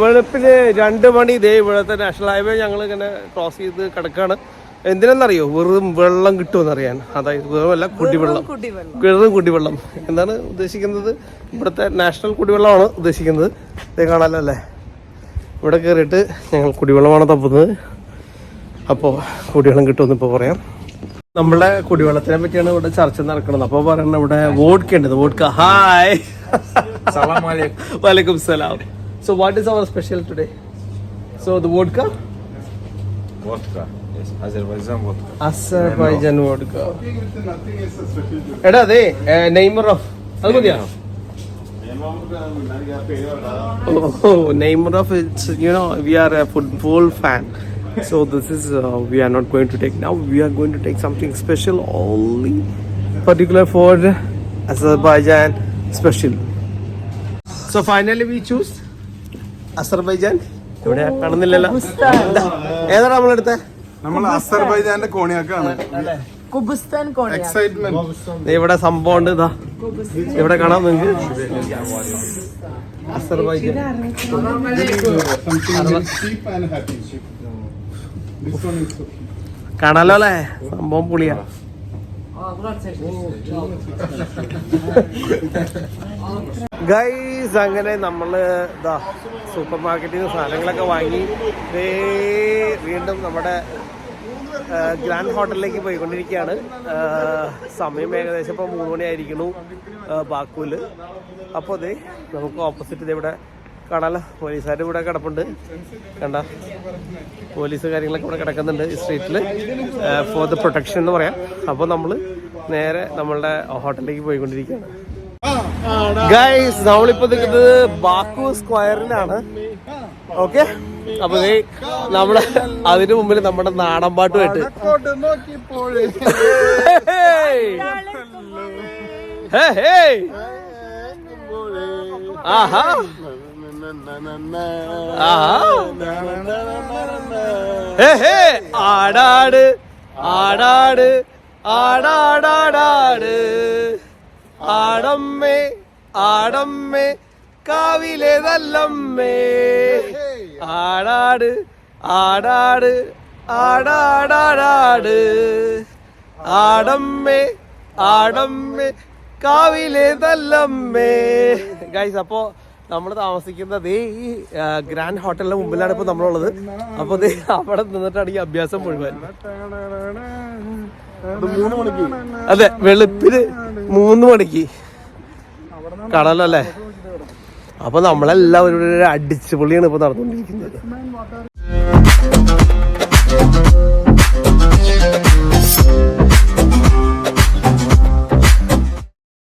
വെളുപ്പിന് രണ്ട് മണി ഇതേ ഇവിടുത്തെ നാഷണൽ ഹൈവേ ഞങ്ങൾ ഇങ്ങനെ ക്രോസ് ചെയ്ത് കിടക്കാണ്. എന്തിനെന്നറിയോ? വെറും വെള്ളം കിട്ടുമെന്ന് അറിയാൻ അതായത് വെറുമല്ല കുടിവെള്ളം. വെറും കുടിവെള്ളം. എന്താണ് ഉദ്ദേശിക്കുന്നത്? ഇവിടുത്തെ നാഷണൽ കുടിവെള്ളമാണ് ഉദ്ദേശിക്കുന്നത്. ഇതേ കാണാലോ അല്ലേ ഇവിടെ കയറിയിട്ട് ഞങ്ങൾ കുടിവെള്ളമാണ് തപ്പുന്നത്. അപ്പോൾ കുടിവെള്ളം കിട്ടുമെന്ന് ഇപ്പോൾ പറയാം. നമ്മുടെ കുടിവെള്ളത്തിനെ പറ്റിയാണ് ഇവിടെ ചർച്ച നടക്കുന്നത്. അപ്പൊ പറയണ ഇവിടെ വോഡ്ക്ക ഉണ്ട്. വോഡ്ക്ക. ഹായ് വലൈക്കും സലാം. So what is our special today so the vodka football fan So this is uh, we are not going to take now. We are going to take something special only particular for Azerbaijan special. So finally we choose Azerbaijan. ഇവിടെ കാണുന്നില്ലല്ലോ ഏതാണ് നമ്മളെടുത്തേ നമ്മൾ അസർബൈജാന്റെ കോണിയാക്കാണ് കുബുസ്ഥാൻ cornea excitement ദേ ഇവിടെ സംഭവം ഉണ്ട് ഇതാ ഇവിടെ കാണാൻ നിങ്ങൾക്ക് അസർബൈജാൻ കാണാലോ അല്ലേ സംഭവം പുളിയാ. ഗൈസ് അങ്ങനെ നമ്മൾ ഇതാ സൂപ്പർ മാർക്കറ്റിൽ നിന്ന് സാധനങ്ങളൊക്കെ വാങ്ങി വീണ്ടും നമ്മുടെ ഗ്രാൻഡ് ഹോട്ടലിലേക്ക് പോയിക്കൊണ്ടിരിക്കുകയാണ്. സമയം ഏകദേശം ഇപ്പോൾ മൂന്ന് മണിയായിരിക്കുന്നു ബാക്കൂൽ. അപ്പോൾ അതെ നമുക്ക് ഓപ്പോസിറ്റ് ഇവിടെ കാണാലോ പോലീസുകാർ ഇവിടെ കിടപ്പുണ്ട് കണ്ട പോലീസ് കാര്യങ്ങളൊക്കെ ഇവിടെ കിടക്കുന്നുണ്ട് ഈ സ്ട്രീറ്റിൽ ഫോർ ദ പ്രൊട്ടക്ഷൻ എന്ന് പറയാം അപ്പോൾ നമ്മൾ നേരെ നമ്മളുടെ ഹോട്ടലിലേക്ക് പോയിക്കൊണ്ടിരിക്കുകയാണ് ഗൈസ് നമ്മളിപ്പോ നിൽക്കുന്നത് ബാക്കു സ്ക്വയറിലാണ് ഓക്കെ അപ്പൊ നമ്മൾ അതിനു മുമ്പിൽ നമ്മുടെ നാടൻ പാട്ടുമായിട്ട്. ആഹാ. ആടാട് ആടാട് ആടാടാടാട്. ആടമ്മേ ആടമ്മേ കാവിലെ നല്ലമ്മേ ആടാട് ആടാട് ആടാടാടാട്. ആടമ്മേ ആടമ്മേ കാവിലെ നല്ലമ്മേ ഗൈസ് അപ്പോ നമ്മൾ താമസിക്കുന്നത് ഈ ഗ്രാൻഡ് ഹോട്ടലിന്റെ മുമ്പിലാണ് ഇപ്പൊ നമ്മളുള്ളത്. അപ്പൊ ദേ അവിടെ നിന്നിട്ടാണ് ഈ അഭ്യാസം മുഴുവൻ. മൂന്ന് മണിക്ക്. അതെ വെളുപ്പിന് മൂന്ന് മണിക്ക്. കടലല്ലേ? അപ്പൊ നമ്മളെല്ലാവരും ഒരു അടിച്ചുപൊളിയാണ് ഇപ്പൊ നടന്നുകൊണ്ടിരിക്കുന്നത്.